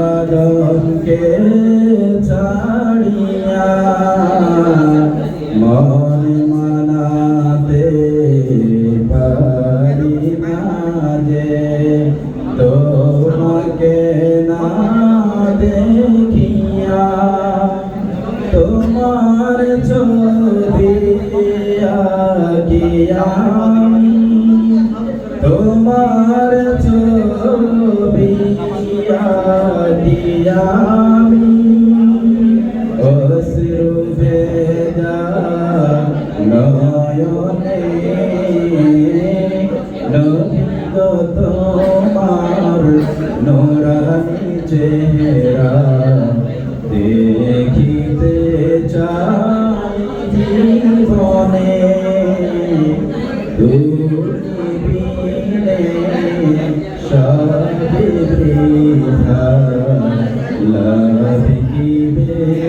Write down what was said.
আদমকে ছাড়িয়া মন মানাতে পারি না যে তোমাকে না দেখিয়া তোমার ছবি আঁকিয়া তোমার ছবি দিয়ামি অশ্রু ভেদা নয়নে নন্দ তোমার নোরানি চেহারা দেখিতে চাই জীবনে। তুমি সাথে লাভ কি বে